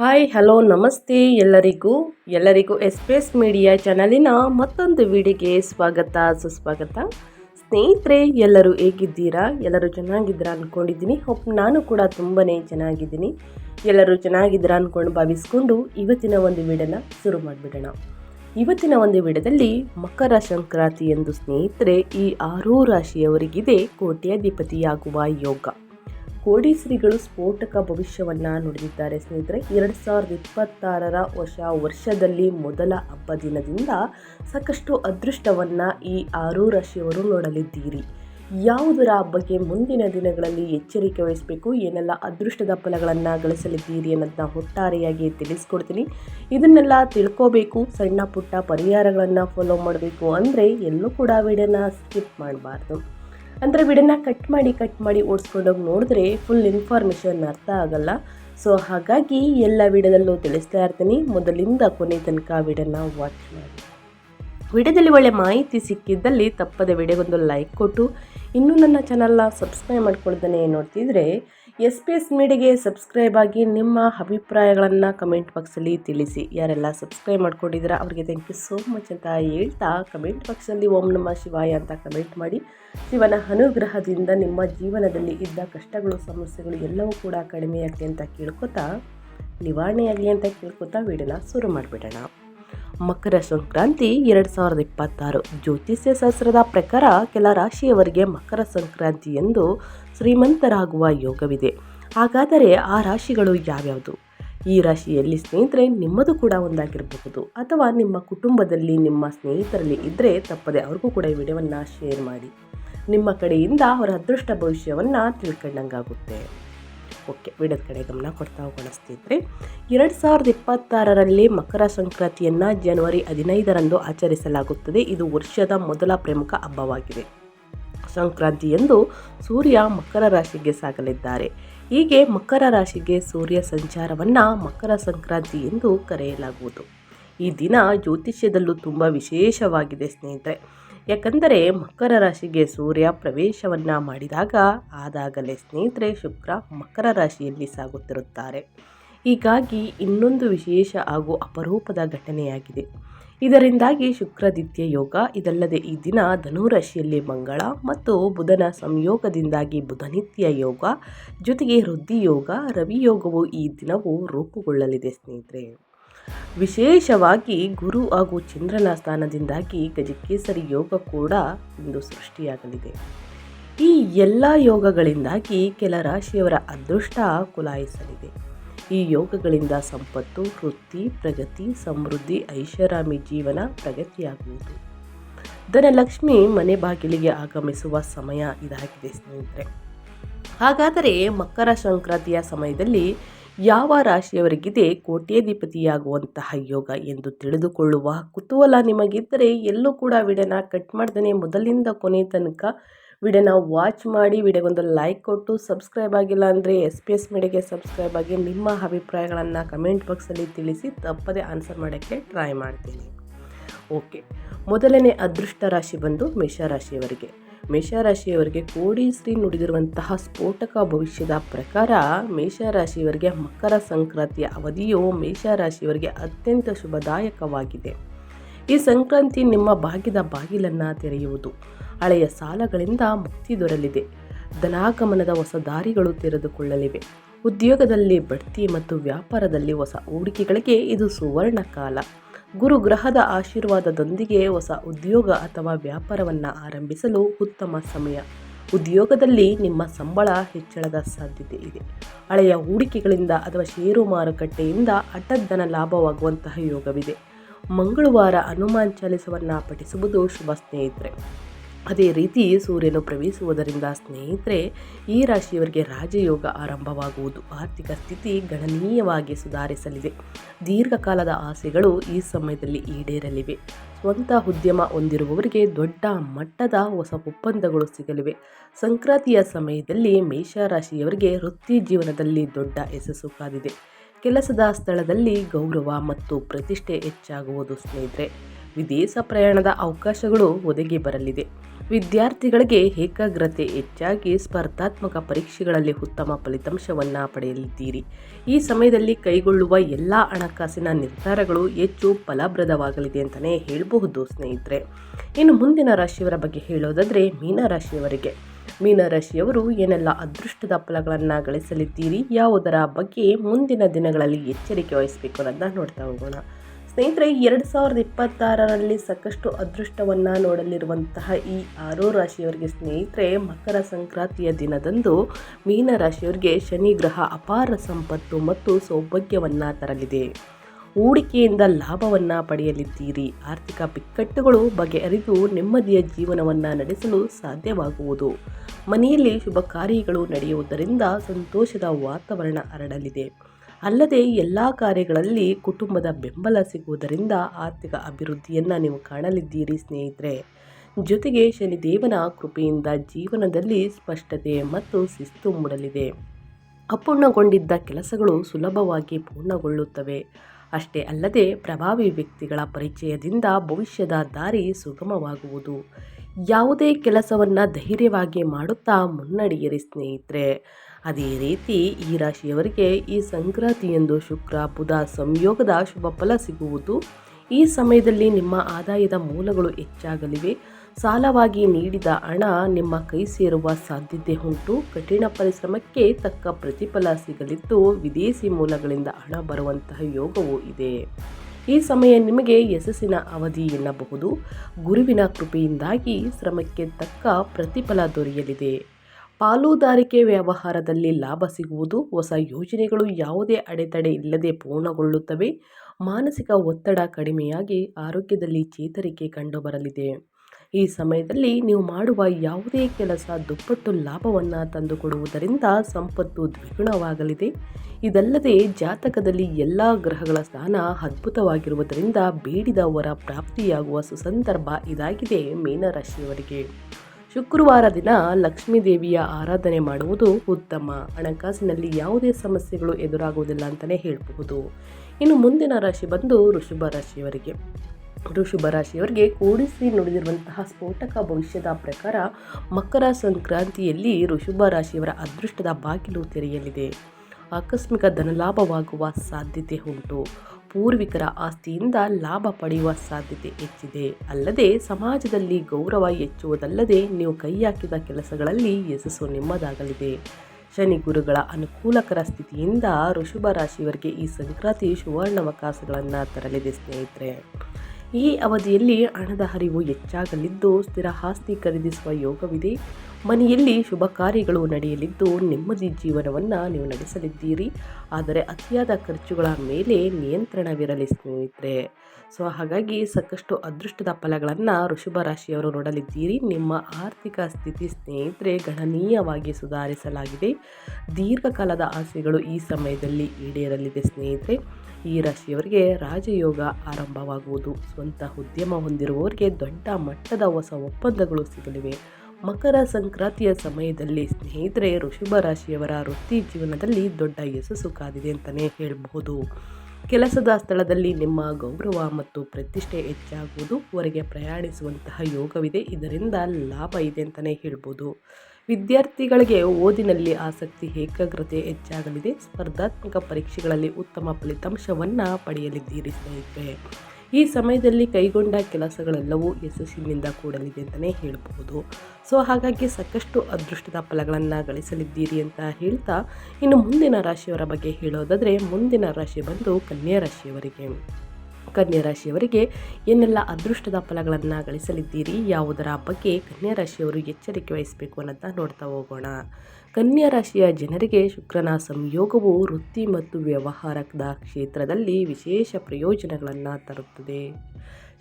Hi, hello, ನಮಸ್ತೆ ಎಲ್ಲರಿಗೂ. ಎಲ್ಲರಿಗೂ ಎಸ್ಪೇಸ್ ಮೀಡಿಯಾ ಚಾನಲಿನ ಮತ್ತೊಂದು ವಿಡಿಯೋಗೆ ಸ್ವಾಗತ, ಸುಸ್ವಾಗತ. ಸ್ನೇಹಿತರೆ, ಎಲ್ಲರೂ ಹೇಗಿದ್ದೀರಾ? ಎಲ್ಲರೂ ಚೆನ್ನಾಗಿದ್ದೀರಾ ಅಂದ್ಕೊಂಡಿದ್ದೀನಿ ಹೋಪ್ ನಾನು ಕೂಡ ತುಂಬಾ ಚೆನ್ನಾಗಿದ್ದೀನಿ. ಎಲ್ಲರೂ ಚೆನ್ನಾಗಿದ್ದೀರಾ ಅಂದ್ಕೊಂಡು ಭಾವಿಸ್ಕೊಂಡು ಇವತ್ತಿನ ಒಂದು ವಿಡಿಯೋನ ಶುರು ಮಾಡಿಬಿಡೋಣ. ಇವತ್ತಿನ ಒಂದು ವಿಡದಲ್ಲಿ ಮಕರ ಸಂಕ್ರಾಂತಿ ಎಂದು ಸ್ನೇಹಿತರೆ, ಈ ಆರೂ ರಾಶಿಯವರಿಗಿದೆ ಕೋಟ್ಯಾಧಿಪತಿಯಾಗುವ ಯೋಗ. ಕೋಡೀಶ್ರೀಗಳು ಸ್ಫೋಟಕ ಭವಿಷ್ಯವನ್ನು ನುಡಿದಿದ್ದಾರೆ. ಸ್ನೇಹಿತರೆ, ಎರಡು ಸಾವಿರದ ಇಪ್ಪತ್ತಾರರ ವರ್ಷ, ವರ್ಷದಲ್ಲಿ ಮೊದಲ ಹಬ್ಬ ದಿನದಿಂದ ಸಾಕಷ್ಟು ಅದೃಷ್ಟವನ್ನು ಈ ಆರು ರಾಶಿಯವರು ನೋಡಲಿದ್ದೀರಿ. ಯಾವುದರ ಬಗ್ಗೆ ಮುಂದಿನ ದಿನಗಳಲ್ಲಿ ಎಚ್ಚರಿಕೆ ವಹಿಸಬೇಕು, ಏನೆಲ್ಲ ಅದೃಷ್ಟದ ಫಲಗಳನ್ನು ಗಳಿಸಲಿದ್ದೀರಿ ಅನ್ನೋದನ್ನ ಒಟ್ಟಾರೆಯಾಗಿ ತಿಳಿಸ್ಕೊಡ್ತೀನಿ. ಇದನ್ನೆಲ್ಲ ತಿಳ್ಕೋಬೇಕು, ಸಣ್ಣ ಪುಟ್ಟ ಪರಿಹಾರಗಳನ್ನು ಫಾಲೋ ಮಾಡಬೇಕು ಅಂದರೆ ಎಲ್ಲೂ ಕೂಡ ವಿಡಿಯೋನ ಸ್ಕಿಪ್ ಮಾಡಬಾರ್ದು. ಅಂದರೆ ವಿಡನ್ನ ಕಟ್ ಮಾಡಿ ಕಟ್ ಮಾಡಿ ಓಡಿಸ್ಕೊಂಡೋಗಿ ನೋಡಿದ್ರೆ ಫುಲ್ ಇನ್ಫಾರ್ಮೇಷನ್ ಅರ್ಥ ಆಗಲ್ಲ. ಸೊ ಹಾಗಾಗಿ ಎಲ್ಲ ವಿಡಿಯೋದಲ್ಲೂ ತಿಳಿಸ್ತಾ ಇರ್ತೀನಿ. ಮೊದಲಿಂದ ಕೊನೆ ತನಕ ವಿಡನ್ನ ವಾಚ್ ಮಾಡಿ. ವಿಡಿಯೋದಲ್ಲಿ ಒಳ್ಳೆ ಮಾಹಿತಿ ಸಿಕ್ಕಿದ್ದಲ್ಲಿ ತಪ್ಪದೆ ವಿಡಿಯೋಗೊಂದು ಲೈಕ್ ಕೊಟ್ಟು, ಇನ್ನೂ ನನ್ನ ಚಾನಲ್ನ ಸಬ್ಸ್ಕ್ರೈಬ್ ಮಾಡ್ಕೊಳ್ದೇ ನೋಡ್ತಿದ್ರೆ ಎಸ್ ಪಿ ಎಸ್ ಮೀಡಿಗೆ ಸಬ್ಸ್ಕ್ರೈಬ್ ಆಗಿ ನಿಮ್ಮ ಅಭಿಪ್ರಾಯಗಳನ್ನು ಕಮೆಂಟ್ ಬಾಕ್ಸಲ್ಲಿ ತಿಳಿಸಿ. ಯಾರೆಲ್ಲ ಸಬ್ಸ್ಕ್ರೈಬ್ ಮಾಡ್ಕೊಂಡಿದ್ದೀರಾ, ಅವರಿಗೆ ಥ್ಯಾಂಕ್ ಯು ಸೋ ಮಚ್ ಅಂತ ಹೇಳ್ತಾ ಕಮೆಂಟ್ ಬಾಕ್ಸಲ್ಲಿ ಓಂ ನಮ ಶಿವಾಯ ಅಂತ ಕಮೆಂಟ್ ಮಾಡಿ. ಶಿವನ ಅನುಗ್ರಹದಿಂದ ನಿಮ್ಮ ಜೀವನದಲ್ಲಿ ಇದ್ದ ಕಷ್ಟಗಳು, ಸಮಸ್ಯೆಗಳು ಎಲ್ಲವೂ ಕೂಡ ಕಡಿಮೆಯಾಗಲಿ ಅಂತ ಕೇಳ್ಕೊತಾ ನಿವಾರಣೆಯಾಗಲಿ ಅಂತ ಕೇಳ್ಕೊತಾ ವಿಡಿಯೋನ ಶುರು ಮಾಡಿಬಿಡೋಣ. ಮಕರ ಸಂಕ್ರಾಂತಿ ಎರಡು ಸಾವಿರದ ಇಪ್ಪತ್ತಾರು ಜ್ಯೋತಿಷ್ಯ ಶಾಸ್ತ್ರದ ಪ್ರಕಾರ ಕೆಲ ರಾಶಿಯವರಿಗೆ ಮಕರ ಸಂಕ್ರಾಂತಿ ಎಂದು ಶ್ರೀಮಂತರಾಗುವ ಯೋಗವಿದೆ. ಹಾಗಾದರೆ ಆ ರಾಶಿಗಳು ಯಾವ್ಯಾವುದು? ಈ ರಾಶಿಯಲ್ಲಿ ಸ್ನೇಹಿತರೆ, ನಿಮ್ಮದು ಕೂಡ ಒಂದಾಗಿರಬಹುದು. ಅಥವಾ ನಿಮ್ಮ ಕುಟುಂಬದಲ್ಲಿ ನಿಮ್ಮ ಸ್ನೇಹಿತರಲ್ಲಿ ಇದ್ದರೆ ತಪ್ಪದೆ ಅವ್ರಿಗೂ ಕೂಡ ಈ ವಿಡಿಯೋವನ್ನು ಶೇರ್ ಮಾಡಿ. ನಿಮ್ಮ ಕಡೆಯಿಂದ ಅವರ ಅದೃಷ್ಟ ಭವಿಷ್ಯವನ್ನು ತಿಳ್ಕೊಂಡಂಗಾಗುತ್ತೆ. ಓಕೆ, ವಿಡಿಯೋದ ಕಡೆ ಗಮನ ಕೊಡ್ತಾ ಹೋಗೋಣ ಸ್ನೇಹಿತರೆ. ಎರಡು ಸಾವಿರದ ಇಪ್ಪತ್ತಾರರಲ್ಲಿ ಮಕರ ಸಂಕ್ರಾಂತಿಯನ್ನು ಜನವರಿ ಹದಿನೈದರಂದು ಆಚರಿಸಲಾಗುತ್ತದೆ. ಇದು ವರ್ಷದ ಮೊದಲ ಪ್ರಮುಖ ಹಬ್ಬವಾಗಿದೆ. ಸಂಕ್ರಾಂತಿಯಂದು ಸೂರ್ಯ ಮಕರ ರಾಶಿಗೆ ಸಾಗಲಿದ್ದಾರೆ. ಹೀಗೆ ಮಕರ ರಾಶಿಗೆ ಸೂರ್ಯ ಸಂಚಾರವನ್ನು ಮಕರ ಸಂಕ್ರಾಂತಿ ಎಂದು ಕರೆಯಲಾಗುವುದು. ಈ ದಿನ ಜ್ಯೋತಿಷ್ಯದಲ್ಲೂ ತುಂಬ ವಿಶೇಷವಾಗಿದೆ ಸ್ನೇಹಿತರೆ. ಯಾಕಂದರೆ ಮಕರ ರಾಶಿಗೆ ಸೂರ್ಯ ಪ್ರವೇಶವನ್ನು ಮಾಡಿದಾಗ ಆದಾಗಲೇ ಸ್ನೇಹಿತರೆ ಶುಕ್ರ ಮಕರ ರಾಶಿಯಲ್ಲಿ ಸಾಗುತ್ತಿರುತ್ತಾರೆ. ಹೀಗಾಗಿ ಇನ್ನೊಂದು ವಿಶೇಷ ಹಾಗೂ ಅಪರೂಪದ ಘಟನೆಯಾಗಿದೆ. ಇದರಿಂದಾಗಿ ಶುಕ್ರದಿತ್ಯ ಯೋಗ, ಇದಲ್ಲದೆ ಈ ದಿನ ಧನುರಾಶಿಯಲ್ಲಿ ಮಂಗಳ ಮತ್ತು ಬುಧನ ಸಂಯೋಗದಿಂದಾಗಿ ಬುಧನಿತ್ಯ ಯೋಗ, ಜೊತೆಗೆ ವೃದ್ಧಿ ಯೋಗ, ರವಿ ಯೋಗವು ಈ ದಿನವು ರೂಪುಗೊಳ್ಳಲಿದೆ ಸ್ನೇಹಿತರೆ. ವಿಶೇಷವಾಗಿ ಗುರು ಹಾಗೂ ಚಂದ್ರನ ಸ್ಥಾನದಿಂದಾಗಿ ಗಜಕೇಸರಿ ಯೋಗ ಕೂಡ ಇಂದು ಸೃಷ್ಟಿಯಾಗಲಿದೆ. ಈ ಎಲ್ಲ ಯೋಗಗಳಿಂದಾಗಿ ಕೆಲ ರಾಶಿಯವರ ಅದೃಷ್ಟ ಕುಲಾಯಿಸಲಿದೆ. ಈ ಯೋಗಗಳಿಂದ ಸಂಪತ್ತು, ವೃತ್ತಿ, ಪ್ರಗತಿ, ಸಮೃದ್ಧಿ, ಐಷಾರಾಮಿ ಜೀವನ ಪ್ರಗತಿಯಾಗುವುದು. ಧನಲಕ್ಷ್ಮಿ ಮನೆ ಬಾಗಿಲಿಗೆ ಆಗಮಿಸುವ ಸಮಯ ಇದಾಗಿದೆ ಸ್ನೇಹಿತರೆ. ಹಾಗಾದರೆ ಮಕರ ಸಂಕ್ರಾಂತಿಯ ಸಮಯದಲ್ಲಿ ಯಾವ ರಾಶಿಯವರಿಗಿದೆ ಕೋಟ್ಯಾಧಿಪತಿಯಾಗುವಂತಹ ಯೋಗ ಎಂದು ತಿಳಿದುಕೊಳ್ಳುವ ಕುತೂಹಲ ನಿಮಗಿದ್ದರೆ ಎಲ್ಲೂ ಕೂಡ ವಿಡನ ಕಟ್ ಮಾಡ್ದೇ ಮೊದಲಿಂದ ಕೊನೆ ತನಕ ವಿಡಿಯೋನ ವಾಚ್ ಮಾಡಿ ವಿಡಿಯೋಗೊಂದು ಲೈಕ್ ಕೊಟ್ಟು ಸಬ್ಸ್ಕ್ರೈಬ್ ಆಗಿಲ್ಲ ಅಂದರೆ ಎಸ್ ಪಿ ಎಸ್ ಮೀಡಿಯಾಗೆ ಸಬ್ಸ್ಕ್ರೈಬ್ ಆಗಿ ನಿಮ್ಮ ಅಭಿಪ್ರಾಯಗಳನ್ನು ಕಮೆಂಟ್ ಬಾಕ್ಸಲ್ಲಿ ತಿಳಿಸಿ, ತಪ್ಪದೇ ಆನ್ಸರ್ ಮಾಡೋಕ್ಕೆ ಟ್ರೈ ಮಾಡ್ತೀನಿ. ಓಕೆ ಮೊದಲನೇ ಅದೃಷ್ಟ ರಾಶಿ ಬಂದು ಮೇಷರಾಶಿಯವರಿಗೆ ಮೇಷರಾಶಿಯವರಿಗೆ ಕೋಡೀಶ್ರೀ ನುಡಿದಿರುವಂತಹ ಸ್ಫೋಟಕ ಭವಿಷ್ಯದ ಪ್ರಕಾರ ಮೇಷರಾಶಿಯವರಿಗೆ ಮಕರ ಸಂಕ್ರಾಂತಿಯ ಅವಧಿಯು ಮೇಷರಾಶಿಯವರಿಗೆ ಅತ್ಯಂತ ಶುಭದಾಯಕವಾಗಿದೆ. ಈ ಸಂಕ್ರಾಂತಿ ನಿಮ್ಮ ಭಾಗ್ಯದ ಬಾಗಿಲನ್ನು ತೆರೆಯುವುದು. ಹಳೆಯ ಸಾಲಗಳಿಂದ ಮುಕ್ತಿ ದೊರಲಿದೆ. ಧನಾಗಮನದ ಹೊಸ ದಾರಿಗಳು ತೆರೆದುಕೊಳ್ಳಲಿವೆ. ಉದ್ಯೋಗದಲ್ಲಿ ಬಡ್ತಿ ಮತ್ತು ವ್ಯಾಪಾರದಲ್ಲಿ ಹೊಸ ಹೂಡಿಕೆಗಳಿಗೆ ಇದು ಸುವರ್ಣ ಕಾಲ ಗುರು ಗ್ರಹದ ಆಶೀರ್ವಾದದೊಂದಿಗೆ ಹೊಸ ಉದ್ಯೋಗ ಅಥವಾ ವ್ಯಾಪಾರವನ್ನು ಆರಂಭಿಸಲು ಉತ್ತಮ ಸಮಯ. ಉದ್ಯೋಗದಲ್ಲಿ ನಿಮ್ಮ ಸಂಬಳ ಹೆಚ್ಚಳದ ಸಾಧ್ಯತೆ ಇದೆ. ಹಳೆಯ ಹೂಡಿಕೆಗಳಿಂದ ಅಥವಾ ಷೇರು ಮಾರುಕಟ್ಟೆಯಿಂದ ಅಡ್ಡದ್ದನ ಲಾಭವಾಗುವಂತಹ ಯೋಗವಿದೆ. ಮಂಗಳವಾರ ಹನುಮಾನ್ ಚಾಲಿಸವನ್ನು ಪಠಿಸುವುದು ಶುಭ ಸ್ನೇಹಿತರೆ. ಅದೇ ರೀತಿ ಸೂರ್ಯನು ಪ್ರವೇಶಿಸುವುದರಿಂದ ಸ್ನೇಹಿತರೆ, ಈ ರಾಶಿಯವರಿಗೆ ರಾಜಯೋಗ ಆರಂಭವಾಗುವುದು. ಆರ್ಥಿಕ ಸ್ಥಿತಿ ಗಣನೀಯವಾಗಿ ಸುಧಾರಿಸಲಿದೆ. ದೀರ್ಘಕಾಲದ ಆಸೆಗಳು ಈ ಸಮಯದಲ್ಲಿ ಈಡೇರಲಿವೆ. ಸ್ವಂತ ಉದ್ಯಮ ಹೊಂದಿರುವವರಿಗೆ ದೊಡ್ಡ ಮಟ್ಟದ ಹೊಸ ಒಪ್ಪಂದಗಳು ಸಿಗಲಿವೆ. ಸಂಕ್ರಾಂತಿಯ ಸಮಯದಲ್ಲಿ ಮೇಷರಾಶಿಯವರಿಗೆ ವೃತ್ತಿ ಜೀವನದಲ್ಲಿ ದೊಡ್ಡ ಯಶಸ್ಸು ಕಾದಿದೆ. ಕೆಲಸದ ಸ್ಥಳದಲ್ಲಿ ಗೌರವ ಮತ್ತು ಪ್ರತಿಷ್ಠೆ ಹೆಚ್ಚಾಗುವುದು ಸ್ನೇಹಿತರೆ. ವಿದೇಶ ಪ್ರಯಾಣದ ಅವಕಾಶಗಳು ಒದಗಿ ಬರಲಿದೆ. ವಿದ್ಯಾರ್ಥಿಗಳಿಗೆ ಏಕಾಗ್ರತೆ ಹೆಚ್ಚಾಗಿ ಸ್ಪರ್ಧಾತ್ಮಕ ಪರೀಕ್ಷೆಗಳಲ್ಲಿ ಉತ್ತಮ ಫಲಿತಾಂಶವನ್ನು ಪಡೆಯಲಿದ್ದೀರಿ. ಈ ಸಮಯದಲ್ಲಿ ಕೈಗೊಳ್ಳುವ ಎಲ್ಲ ಹಣಕಾಸಿನ ನಿರ್ಧಾರಗಳು ಹೆಚ್ಚು ಫಲಪ್ರದವಾಗಲಿದೆ ಅಂತಲೇ ಹೇಳಬಹುದು ಸ್ನೇಹಿತರೆ. ಇನ್ನು ಮುಂದಿನ ರಾಶಿಯವರ ಬಗ್ಗೆ ಹೇಳೋದಾದರೆ ಮೀನರಾಶಿಯವರಿಗೆ ಮೀನರಾಶಿಯವರು ಏನೆಲ್ಲ ಅದೃಷ್ಟದ ಫಲಗಳನ್ನು ಗಳಿಸಲಿದ್ದೀರಿ, ಯಾವುದರ ಬಗ್ಗೆ ಮುಂದಿನ ದಿನಗಳಲ್ಲಿ ಎಚ್ಚರಿಕೆ ವಹಿಸಬೇಕು ಅನ್ನೋದನ್ನ ನೋಡ್ತಾ ಹೋಗೋಣ. ಸ್ನೇಹಿತರೆ, ಎರಡು ಸಾವಿರದ ಇಪ್ಪತ್ತಾರರಲ್ಲಿ ಸಾಕಷ್ಟು ಅದೃಷ್ಟವನ್ನು ನೋಡಲಿರುವಂತಹ ಈ ಆರೋ ರಾಶಿಯವರಿಗೆ ಸ್ನೇಹಿತರೆ, ಮಕರ ಸಂಕ್ರಾಂತಿಯ ದಿನದಂದು ಮೀನ ರಾಶಿಯವರಿಗೆ ಶನಿ ಗ್ರಹ ಅಪಾರ ಸಂಪತ್ತು ಮತ್ತು ಸೌಭಾಗ್ಯವನ್ನು ತರಲಿದೆ. ಹೂಡಿಕೆಯಿಂದ ಲಾಭವನ್ನು ಪಡೆಯಲಿದ್ದೀರಿ. ಆರ್ಥಿಕ ಬಿಕ್ಕಟ್ಟುಗಳು ಬಗೆಹರಿದು ನೆಮ್ಮದಿಯ ಜೀವನವನ್ನು ನಡೆಸಲು ಸಾಧ್ಯವಾಗುವುದು. ಮನೆಯಲ್ಲಿ ಶುಭ ಕಾರ್ಯಗಳು ನಡೆಯುವುದರಿಂದ ಸಂತೋಷದ ವಾತಾವರಣ ಹರಡಲಿದೆ. ಅಲ್ಲದೆ ಎಲ್ಲ ಕಾರ್ಯಗಳಲ್ಲಿ ಕುಟುಂಬದ ಬೆಂಬಲ ಸಿಗುವುದರಿಂದ ಆರ್ಥಿಕ ಅಭಿವೃದ್ಧಿಯನ್ನು ನೀವು ಕಾಣಲಿದ್ದೀರಿ ಸ್ನೇಹಿತರೆ. ಜೊತೆಗೆ ಶನಿದೇವನ ಕೃಪೆಯಿಂದ ಜೀವನದಲ್ಲಿ ಸ್ಪಷ್ಟತೆ ಮತ್ತು ಶಿಸ್ತು ಮೂಡಲಿದೆ. ಅಪೂರ್ಣಗೊಂಡಿದ್ದ ಕೆಲಸಗಳು ಸುಲಭವಾಗಿ ಪೂರ್ಣಗೊಳ್ಳುತ್ತವೆ. ಅಷ್ಟೇ ಅಲ್ಲದೆ ಪ್ರಭಾವಿ ವ್ಯಕ್ತಿಗಳ ಪರಿಚಯದಿಂದ ಭವಿಷ್ಯದ ದಾರಿ ಸುಗಮವಾಗುವುದು. ಯಾವುದೇ ಕೆಲಸವನ್ನು ಧೈರ್ಯವಾಗಿ ಮಾಡುತ್ತಾ ಮುನ್ನಡೆಯಿರಿ ಸ್ನೇಹಿತರೆ. ಅದೇ ರೀತಿ ಈ ರಾಶಿಯವರಿಗೆ ಈ ಸಂಕ್ರಾಂತಿಯಂದು ಶುಕ್ರ, ಬುಧ ಸಂಯೋಗದ ಶುಭ ಫಲ ಸಿಗುವುದು. ಈ ಸಮಯದಲ್ಲಿ ನಿಮ್ಮ ಆದಾಯದ ಮೂಲಗಳು ಹೆಚ್ಚಾಗಲಿವೆ. ಸಾಲವಾಗಿ ನೀಡಿದ ಹಣ ನಿಮ್ಮ ಕೈ ಸೇರುವ ಸಾಧ್ಯತೆ ಉಂಟು. ಕಠಿಣ ಪರಿಶ್ರಮಕ್ಕೆ ತಕ್ಕ ಪ್ರತಿಫಲ ಸಿಗಲಿದ್ದು ವಿದೇಶಿ ಮೂಲಗಳಿಂದ ಹಣ ಬರುವಂತಹ ಯೋಗವೂ ಇದೆ. ಈ ಸಮಯ ನಿಮಗೆ ಯಶಸ್ಸಿನ ಅವಧಿ ಎನ್ನಬಹುದು. ಗುರುವಿನ ಕೃಪೆಯಿಂದಾಗಿ ಶ್ರಮಕ್ಕೆ ತಕ್ಕ ಪ್ರತಿಫಲ ದೊರೆಯಲಿದೆ. ಪಾಲುದಾರಿಕೆ ವ್ಯವಹಾರದಲ್ಲಿ ಲಾಭ ಸಿಗುವುದು, ಹೊಸ ಯೋಜನೆಗಳು ಯಾವುದೇ ಅಡೆತಡೆ ಇಲ್ಲದೆ ಪೂರ್ಣಗೊಳ್ಳುತ್ತವೆ. ಮಾನಸಿಕ ಒತ್ತಡ ಕಡಿಮೆಯಾಗಿ ಆರೋಗ್ಯದಲ್ಲಿ ಚೇತರಿಕೆ ಕಂಡುಬರಲಿದೆ. ಈ ಸಮಯದಲ್ಲಿ ನೀವು ಮಾಡುವ ಯಾವುದೇ ಕೆಲಸ ದುಪ್ಪಟ್ಟು ಲಾಭವನ್ನು ತಂದುಕೊಡುವುದರಿಂದ ಸಂಪತ್ತು ದ್ವಿಗುಣವಾಗಲಿದೆ. ಇದಲ್ಲದೆ ಜಾತಕದಲ್ಲಿ ಎಲ್ಲ ಗ್ರಹಗಳ ಸ್ಥಾನ ಅದ್ಭುತವಾಗಿರುವುದರಿಂದ ಬೇಡಿದ ವರ ಪ್ರಾಪ್ತಿಯಾಗುವ ಸುಸಂದರ್ಭ ಇದಾಗಿದೆ ಮೀನರಾಶಿಯವರಿಗೆ. ಶುಕ್ರವಾರ ದಿನ ಲಕ್ಷ್ಮೀ ದೇವಿಯ ಆರಾಧನೆ ಮಾಡುವುದು ಉತ್ತಮ. ಹಣಕಾಸಿನಲ್ಲಿ ಯಾವುದೇ ಸಮಸ್ಯೆಗಳು ಎದುರಾಗುವುದಿಲ್ಲ ಅಂತಲೇ ಹೇಳಬಹುದು. ಇನ್ನು ಮುಂದಿನ ರಾಶಿ ಬಂದು ಋಷಭ ರಾಶಿಯವರಿಗೆ. ರಾಶಿಯವರಿಗೆ ಕೂಡಿಸಿ ನುಡಿದಿರುವಂತಹ ಸ್ಫೋಟಕ ಭವಿಷ್ಯದ ಪ್ರಕಾರ ಮಕರ ಸಂಕ್ರಾಂತಿಯಲ್ಲಿ ಋಷಭ ರಾಶಿಯವರ ಅದೃಷ್ಟದ ಬಾಗಿಲು ತೆರೆಯಲಿದೆ. ಆಕಸ್ಮಿಕ ಧನಲಾಭವಾಗುವ ಸಾಧ್ಯತೆ ಉಂಟು. ಪೂರ್ವಿಕರ ಆಸ್ತಿಯಿಂದ ಲಾಭ ಪಡೆಯುವ ಸಾಧ್ಯತೆ ಹೆಚ್ಚಿದೆ. ಅಲ್ಲದೆ ಸಮಾಜದಲ್ಲಿ ಗೌರವ ಹೆಚ್ಚುವುದಲ್ಲದೆ ನೀವು ಕೈ ಹಾಕಿದ ಕೆಲಸಗಳಲ್ಲಿ ಯಶಸ್ಸು ನಿಮ್ಮದಾಗಲಿದೆ. ಶನಿ ಗುರುಗಳ ಅನುಕೂಲಕರ ಸ್ಥಿತಿಯಿಂದ ಋಷಭ ರಾಶಿಯವರಿಗೆ ಈ ಸಂಕ್ರಾಂತಿ ಸುವರ್ಣಾವಕಾಶಗಳನ್ನು ತರಲಿದೆ ಸ್ನೇಹಿತರೆ. ಈ ಅವಧಿಯಲ್ಲಿ ಹಣದ ಹರಿವು ಹೆಚ್ಚಾಗಲಿದ್ದು ಸ್ಥಿರ ಆಸ್ತಿ ಖರೀದಿಸುವ ಯೋಗವಿದೆ. ಮನೆಯಲ್ಲಿ ಶುಭ ಕಾರ್ಯಗಳು ನಡೆಯಲಿದ್ದು, ನೆಮ್ಮದಿ ಜೀವನವನ್ನು ನೀವು ನಡೆಸಲಿದ್ದೀರಿ. ಆದರೆ ಅತಿಯಾದ ಖರ್ಚುಗಳ ಮೇಲೆ ನಿಯಂತ್ರಣವಿರಲಿ ಸ್ನೇಹಿತರೆ. ಸೊ, ಹಾಗಾಗಿ ಸಾಕಷ್ಟು ಅದೃಷ್ಟದ ಫಲಗಳನ್ನು ಋಷಭ ರಾಶಿಯವರು ನೋಡಲಿದ್ದೀರಿ. ನಿಮ್ಮ ಆರ್ಥಿಕ ಸ್ಥಿತಿ ಸ್ನೇಹಿತರೆ ಗಣನೀಯವಾಗಿ ಸುಧಾರಿಸಲಾಗಿದೆ. ದೀರ್ಘಕಾಲದ ಆಸೆಗಳು ಈ ಸಮಯದಲ್ಲಿ ಈಡೇರಲಿದೆ ಸ್ನೇಹಿತರೆ. ಈ ರಾಶಿಯವರಿಗೆ ರಾಜಯೋಗ ಆರಂಭವಾಗುವುದು. ಸ್ವಂತ ಉದ್ಯಮ ಹೊಂದಿರುವವರಿಗೆ ದೊಡ್ಡ ಮಟ್ಟದ ಹೊಸ ಒಪ್ಪಂದಗಳು ಸಿಗಲಿವೆ. ಮಕರ ಸಂಕ್ರಾಂತಿಯ ಸಮಯದಲ್ಲಿ ಸ್ನೇಹಿತರೆ, ವೃಷಭ ರಾಶಿಯವರ ವೃತ್ತಿ ಜೀವನದಲ್ಲಿ ದೊಡ್ಡ ಯಶಸ್ಸು ಕಾದಿದೆ ಅಂತಲೇ ಹೇಳಬಹುದು. ಕೆಲಸದ ಸ್ಥಳದಲ್ಲಿ ನಿಮ್ಮ ಗೌರವ ಮತ್ತು ಪ್ರತಿಷ್ಠೆ ಹೆಚ್ಚಾಗುವುದು ಹೊರಗೆ ಪ್ರಯಾಣಿಸುವಂತಹ ಯೋಗವಿದೆ, ಇದರಿಂದ ಲಾಭ ಇದೆ ಅಂತಲೇ ಹೇಳ್ಬೋದು ವಿದ್ಯಾರ್ಥಿಗಳಿಗೆ ಓದಿನಲ್ಲಿ ಆಸಕ್ತಿ, ಏಕಾಗ್ರತೆ ಹೆಚ್ಚಾಗಲಿದೆ. ಸ್ಪರ್ಧಾತ್ಮಕ ಪರೀಕ್ಷೆಗಳಲ್ಲಿ ಉತ್ತಮ ಫಲಿತಾಂಶವನ್ನು ಪಡೆಯಲಿದ್ದೀರಿ ಸ್ನೇಹಿತರೆ. ಈ ಸಮಯದಲ್ಲಿ ಕೈಗೊಂಡ ಕೆಲಸಗಳೆಲ್ಲವೂ ಯಶಸ್ಸಿನಿಂದ ಕೂಡಲಿದೆ ಅಂತಲೇ ಹೇಳಬಹುದು ಸೊ, ಹಾಗಾಗಿ ಸಾಕಷ್ಟು ಅದೃಷ್ಟದ ಫಲಗಳನ್ನು ಗಳಿಸಲಿದ್ದೀರಿ ಅಂತ ಹೇಳ್ತಾ ಇನ್ನು ಮುಂದಿನ ರಾಶಿಯವರ ಬಗ್ಗೆ ಹೇಳೋದಾದರೆ ಮುಂದಿನ ರಾಶಿ ಬಂದು ಕನ್ಯಾ ರಾಶಿಯವರಿಗೆ. ರಾಶಿಯವರಿಗೆ ಏನೆಲ್ಲ ಅದೃಷ್ಟದ ಫಲಗಳನ್ನು ಗಳಿಸಲಿದ್ದೀರಿ, ಯಾವುದರ ಬಗ್ಗೆ ಕನ್ಯಾ ರಾಶಿಯವರು ಎಚ್ಚರಿಕೆ ವಹಿಸಬೇಕು ಅನ್ನೋದನ್ನ ನೋಡ್ತಾ ಹೋಗೋಣ. ಕನ್ಯಾ ರಾಶಿಯ ಜನರಿಗೆ ಶುಕ್ರನ ಸಂಯೋಗವು ವೃತ್ತಿ ಮತ್ತು ವ್ಯವಹಾರದ ಕ್ಷೇತ್ರದಲ್ಲಿ ವಿಶೇಷ ಪ್ರಯೋಜನಗಳನ್ನು ತರುತ್ತದೆ.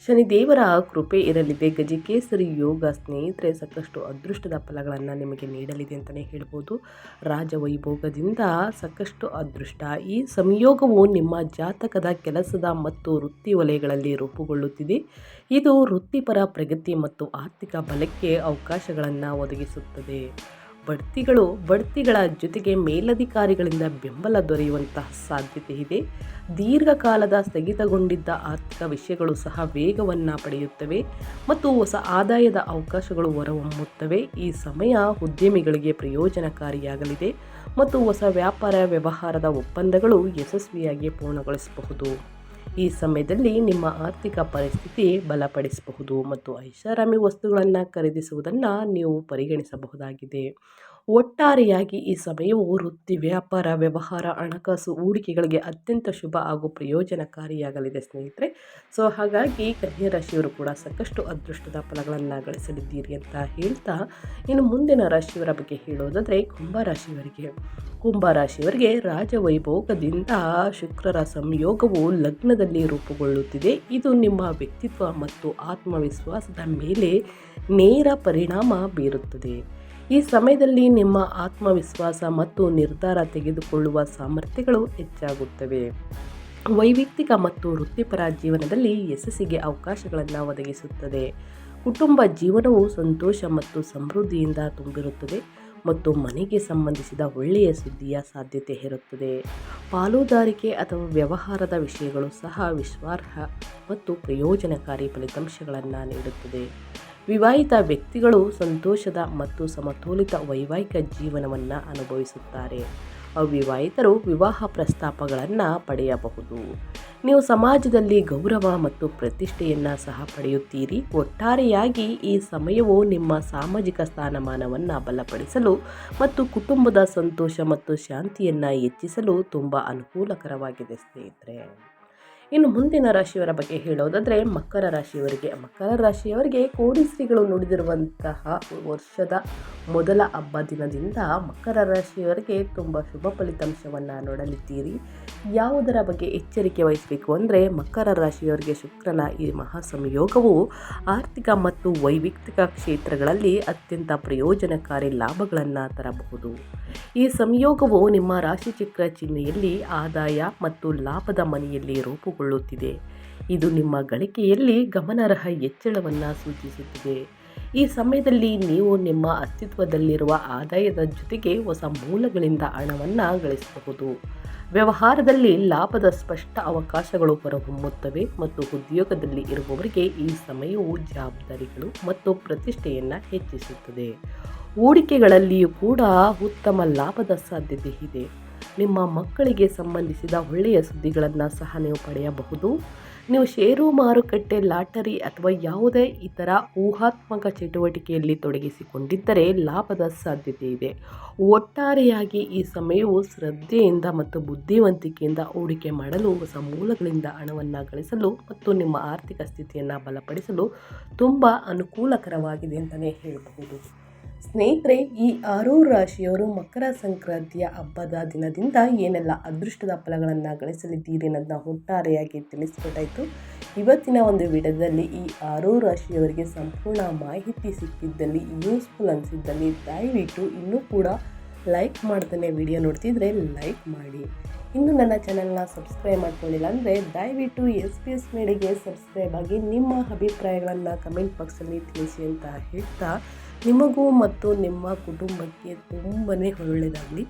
ಶನಿದೇವರ ಕೃಪೆ ಇರಲಿದೆ. ಗಜಕೇಸರಿ ಯೋಗ ಸ್ನೇಹಿತರೆ, ಸಾಕಷ್ಟು ಅದೃಷ್ಟದ ಫಲಗಳನ್ನು ನಿಮಗೆ ನೀಡಲಿದೆ ಅಂತಲೇ ಹೇಳ್ಬೋದು. ರಾಜವೈಭೋಗದಿಂದ ಸಾಕಷ್ಟು ಅದೃಷ್ಟ. ಈ ಸಂಯೋಗವು ನಿಮ್ಮ ಜಾತಕದ ಕೆಲಸದ ಮತ್ತು ವೃತ್ತಿ ವಲಯಗಳಲ್ಲಿ ರೂಪುಗೊಳ್ಳುತ್ತಿದೆ. ಇದು ವೃತ್ತಿಪರ ಪ್ರಗತಿ ಮತ್ತು ಆರ್ಥಿಕ ಬಲಕ್ಕೆ ಅವಕಾಶಗಳನ್ನು ಒದಗಿಸುತ್ತದೆ. ಬಡ್ತಿಗಳು ಬಡ್ತಿಗಳ ಜೊತೆಗೆ ಮೇಲಧಿಕಾರಿಗಳಿಂದ ಬೆಂಬಲ ದೊರೆಯುವಂತಹ ಸಾಧ್ಯತೆ ಇದೆ. ದೀರ್ಘಕಾಲದ ಸ್ಥಗಿತಗೊಂಡಿದ್ದ ಆರ್ಥಿಕ ವಿಷಯಗಳು ಸಹ ವೇಗವನ್ನು ಪಡೆಯುತ್ತವೆ ಮತ್ತು ಹೊಸ ಆದಾಯದ ಅವಕಾಶಗಳು ಹೊರಹೊಮ್ಮುತ್ತವೆ. ಈ ಸಮಯ ಉದ್ಯಮಿಗಳಿಗೆ ಪ್ರಯೋಜನಕಾರಿಯಾಗಲಿದೆ ಮತ್ತು ಹೊಸ ವ್ಯಾಪಾರ ವ್ಯವಹಾರದ ಒಪ್ಪಂದಗಳು ಯಶಸ್ವಿಯಾಗಿ ಪೂರ್ಣಗೊಳಿಸಬಹುದು. ಈ ಸಮಯದಲ್ಲಿ ನಿಮ್ಮ ಆರ್ಥಿಕ ಪರಿಸ್ಥಿತಿ ಬಲಪಡಿಸಬಹುದು ಮತ್ತು ಐಷಾರಾಮಿ ವಸ್ತುಗಳನ್ನು ಖರೀದಿಸುವುದನ್ನು ನೀವು ಪರಿಗಣಿಸಬಹುದಾಗಿದೆ. ಒಟ್ಟಾರೆಯಾಗಿ ಈ ಸಮಯವು ವೃತ್ತಿ ವ್ಯಾಪಾರ, ವ್ಯವಹಾರ, ಹಣಕಾಸು ಹೂಡಿಕೆಗಳಿಗೆ ಅತ್ಯಂತ ಶುಭ ಹಾಗೂ ಪ್ರಯೋಜನಕಾರಿಯಾಗಲಿದೆ ಸ್ನೇಹಿತರೆ. ಸೊ, ಹಾಗಾಗಿ ಕನ್ಯಾ ರಾಶಿಯವರು ಕೂಡ ಸಾಕಷ್ಟು ಅದೃಷ್ಟದ ಫಲಗಳನ್ನು ಗಳಿಸಲಿದ್ದೀರಿ ಅಂತ ಹೇಳ್ತಾ ಇನ್ನು ಮುಂದಿನ ರಾಶಿಯವರ ಬಗ್ಗೆ ಹೇಳೋದಾದರೆ ಕುಂಭರಾಶಿಯವರಿಗೆ ಕುಂಭರಾಶಿಯವರಿಗೆ ರಾಜವೈಭೋಗದಿಂದ ಶುಕ್ರರ ಸಂಯೋಗವು ಲಗ್ನದಲ್ಲಿ ರೂಪುಗೊಳ್ಳುತ್ತಿದೆ. ಇದು ನಿಮ್ಮ ವ್ಯಕ್ತಿತ್ವ ಮತ್ತು ಆತ್ಮವಿಶ್ವಾಸದ ಮೇಲೆ ನೇರ ಪರಿಣಾಮ ಬೀರುತ್ತದೆ. ಈ ಸಮಯದಲ್ಲಿ ನಿಮ್ಮ ಆತ್ಮವಿಶ್ವಾಸ ಮತ್ತು ನಿರ್ಧಾರ ತೆಗೆದುಕೊಳ್ಳುವ ಸಾಮರ್ಥ್ಯಗಳು ಹೆಚ್ಚಾಗುತ್ತವೆ. ವೈಯಕ್ತಿಕ ಮತ್ತು ವೃತ್ತಿಪರ ಜೀವನದಲ್ಲಿ ಯಶಸ್ಸಿಗೆ ಅವಕಾಶಗಳನ್ನು ಒದಗಿಸುತ್ತದೆ. ಕುಟುಂಬ ಜೀವನವು ಸಂತೋಷ ಮತ್ತು ಸಮೃದ್ಧಿಯಿಂದ ತುಂಬಿರುತ್ತದೆ. ಮತ್ತು ಮನೆಗೆ ಸಂಬಂಧಿಸಿದ ಒಳ್ಳೆಯ ಸುದ್ದಿಯ ಸಾಧ್ಯತೆ ಇರುತ್ತದೆ. ಪಾಲುದಾರಿಕೆ ಅಥವಾ ವ್ಯವಹಾರದ ವಿಷಯಗಳು ಸಹ ವಿಶ್ವಾರ್ಹ ಮತ್ತು ಪ್ರಯೋಜನಕಾರಿ ಫಲಿತಾಂಶಗಳನ್ನು ನೀಡುತ್ತದೆ. ವಿವಾಹಿತ ವ್ಯಕ್ತಿಗಳು ಸಂತೋಷದ ಮತ್ತು ಸಮತೋಲಿತ ವೈವಾಹಿಕ ಜೀವನವನ್ನು ಅನುಭವಿಸುತ್ತಾರೆ. ಅವಿವಾಹಿತರು ವಿವಾಹ ಪ್ರಸ್ತಾಪಗಳನ್ನು ಪಡೆಯಬಹುದು. ನೀವು ಸಮಾಜದಲ್ಲಿ ಗೌರವ ಮತ್ತು ಪ್ರತಿಷ್ಠೆಯನ್ನು ಸಹ ಪಡೆಯುತ್ತೀರಿ. ಒಟ್ಟಾರೆಯಾಗಿ ಈ ಸಮಯವು ನಿಮ್ಮ ಸಾಮಾಜಿಕ ಸ್ಥಾನಮಾನವನ್ನು ಬಲಪಡಿಸಲು ಮತ್ತು ಕುಟುಂಬದ ಸಂತೋಷ ಮತ್ತು ಶಾಂತಿಯನ್ನು ಹೆಚ್ಚಿಸಲು ತುಂಬ ಅನುಕೂಲಕರವಾಗಿದೆ ಸ್ನೇಹಿತರೆ. ಇನ್ನು ಮುಂದಿನ ರಾಶಿಯವರ ಬಗ್ಗೆ ಹೇಳೋದಾದರೆ, ಮಕರ ರಾಶಿಯವರಿಗೆ ಮಕರ ರಾಶಿಯವರಿಗೆ ಕೋಡಿಶ್ರೀಗಳು ನುಡಿದಿರುವಂತಹ ವರ್ಷದ ಮೊದಲ ಹಬ್ಬ ದಿನದಿಂದ ಮಕರ ರಾಶಿಯವರಿಗೆ ತುಂಬ ಶುಭ ಫಲಿತಾಂಶವನ್ನು ನೋಡಲಿದ್ದೀರಿ. ಯಾವುದರ ಬಗ್ಗೆ ಎಚ್ಚರಿಕೆ ವಹಿಸಬೇಕು ಅಂದರೆ ಮಕರ ರಾಶಿಯವರಿಗೆ ಶುಕ್ರನ ಈ ಮಹಾ ಸಂಯೋಗವು ಆರ್ಥಿಕ ಮತ್ತು ವೈಯಕ್ತಿಕ ಕ್ಷೇತ್ರಗಳಲ್ಲಿ ಅತ್ಯಂತ ಪ್ರಯೋಜನಕಾರಿ ಲಾಭಗಳನ್ನು ತರಬಹುದು. ಈ ಸಂಯೋಗವು ನಿಮ್ಮ ರಾಶಿಚಕ್ರ ಚಿಹ್ನೆಯಲ್ಲಿ ಆದಾಯ ಮತ್ತು ಲಾಭದ ಮನೆಯಲ್ಲಿ ರೂಪುಗೊಳ್ಳುತ್ತಿದೆ. ಇದು ನಿಮ್ಮ ಗಳಿಕೆಯಲ್ಲಿ ಗಮನಾರ್ಹ ಹೆಚ್ಚಳವನ್ನು ಸೂಚಿಸುತ್ತಿದೆ. ಈ ಸಮಯದಲ್ಲಿ ನೀವು ನಿಮ್ಮ ಅಸ್ತಿತ್ವದಲ್ಲಿರುವ ಆದಾಯದ ಜೊತೆಗೆ ಹೊಸ ಮೂಲಗಳಿಂದ ಹಣವನ್ನು ಗಳಿಸಬಹುದು. ವ್ಯವಹಾರದಲ್ಲಿ ಲಾಭದ ಸ್ಪಷ್ಟ ಅವಕಾಶಗಳು ಹೊರಹೊಮ್ಮುತ್ತವೆ ಮತ್ತು ಉದ್ಯೋಗದಲ್ಲಿ ಇರುವವರಿಗೆ ಈ ಸಮಯವು ಜವಾಬ್ದಾರಿಗಳು ಮತ್ತು ಪ್ರತಿಷ್ಠೆಯನ್ನು ಹೆಚ್ಚಿಸುತ್ತದೆ. ಹೂಡಿಕೆಗಳಲ್ಲಿಯೂ ಕೂಡ ಉತ್ತಮ ಲಾಭದ ಸಾಧ್ಯತೆ ಇದೆ. ನಿಮ್ಮ ಮಕ್ಕಳಿಗೆ ಸಂಬಂಧಿಸಿದ ಒಳ್ಳೆಯ ಸುದ್ದಿಗಳನ್ನು ಸಹ ನೀವು ಪಡೆಯಬಹುದು. ನೀವು ಷೇರು, ಮಾರುಕಟ್ಟೆ, ಲಾಟರಿ ಅಥವಾ ಯಾವುದೇ ಇತರ ಊಹಾತ್ಮಕ ಚಟುವಟಿಕೆಯಲ್ಲಿ ತೊಡಗಿಸಿಕೊಂಡಿದ್ದರೆ ಲಾಭದ ಸಾಧ್ಯತೆ ಇದೆ. ಒಟ್ಟಾರೆಯಾಗಿ ಈ ಸಮಯವು ಶ್ರದ್ಧೆಯಿಂದ ಮತ್ತು ಬುದ್ಧಿವಂತಿಕೆಯಿಂದ ಹೂಡಿಕೆ ಮಾಡಲು ಹೊಸ ಮೂಲಗಳಿಂದ ಹಣವನ್ನು ಗಳಿಸಲು ಮತ್ತು ನಿಮ್ಮ ಆರ್ಥಿಕ ಸ್ಥಿತಿಯನ್ನು ಬಲಪಡಿಸಲು ತುಂಬ ಅನುಕೂಲಕರವಾಗಿದೆ ಅಂತಲೇ ಹೇಳಬಹುದು. ಸ್ನೇಹಿತರೆ, ಈ ಆರೂ ರಾಶಿಯವರು ಮಕರ ಸಂಕ್ರಾಂತಿಯ ಹಬ್ಬದ ದಿನದಿಂದ ಏನೆಲ್ಲ ಅದೃಷ್ಟದ ಫಲಗಳನ್ನು ಗಳಿಸಲಿದ್ದೀರಿ ಅನ್ನೋದನ್ನ ಒಟ್ಟಾರೆಯಾಗಿ ತಿಳಿಸ್ಕೊಟ್ಟಾಯಿತು. ಇವತ್ತಿನ ಒಂದು ವಿಡಿಯೋದಲ್ಲಿ ಈ ಆರೂ ರಾಶಿಯವರಿಗೆ ಸಂಪೂರ್ಣ ಮಾಹಿತಿ ಸಿಕ್ಕಿದ್ದಲ್ಲಿ ಯೂಸ್ಫುಲ್ ಅನಿಸಿದ್ದಲ್ಲಿ ದಯವಿಟ್ಟು ಇನ್ನೂ ಕೂಡ ಲೈಕ್ ಮಾಡ್ತಾನೆ ವಿಡಿಯೋ ನೋಡ್ತಿದ್ರೆ ಲೈಕ್ ಮಾಡಿ. ಇನ್ನು ನನ್ನ ಚಾನಲ್ನ ಸಬ್ಸ್ಕ್ರೈಬ್ ಮಾಡ್ಕೊಳ್ಳಿಲ್ಲ ಅಂದರೆ ದಯವಿಟ್ಟು ಎಸ್ ಪಿ ಎಸ್ ಮೇಡಿಗೆ ಸಬ್ಸ್ಕ್ರೈಬ್ ಆಗಿ ನಿಮ್ಮ ಅಭಿಪ್ರಾಯಗಳನ್ನು ಕಮೆಂಟ್ ಬಾಕ್ಸಲ್ಲಿ ತಿಳಿಸಿ ಅಂತ ಹೇಳ್ತಾ ನಿಮಗೂ ಮತ್ತು ನಿಮ್ಮ ಕುಟುಂಬಕ್ಕೆ ತುಂಬಾ ಒಳ್ಳೆಯದಾಗಲಿ.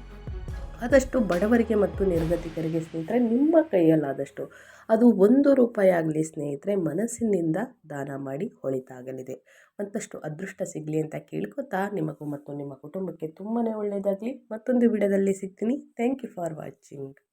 ಆದಷ್ಟು ಬಡವರಿಗೆ ಮತ್ತು ನಿರ್ಗತಿಕರಿಗೆ ಸ್ನೇಹಿತರೆ, ನಿಮ್ಮ ಕೈಯಲ್ಲಾದಷ್ಟು ಅದು ಒಂದು ರೂಪಾಯಿ ಆಗಲಿ ಸ್ನೇಹಿತರೆ, ಮನಸ್ಸಿನಿಂದ ದಾನ ಮಾಡಿ ಹೊಳಿತಾಗಲಿದೆ. ಮತ್ತಷ್ಟು ಅದೃಷ್ಟ ಸಿಗಲಿ ಅಂತ ಕೇಳ್ಕೊತಾ ನಿಮಗೂ ಮತ್ತು ನಿಮ್ಮ ಕುಟುಂಬಕ್ಕೆ ತುಂಬಾ ಒಳ್ಳೆಯದಾಗಲಿ. ಮತ್ತೊಂದು ವಿಡಿಯೋದಲ್ಲಿ ಸಿಗ್ತೀನಿ. Thank you for watching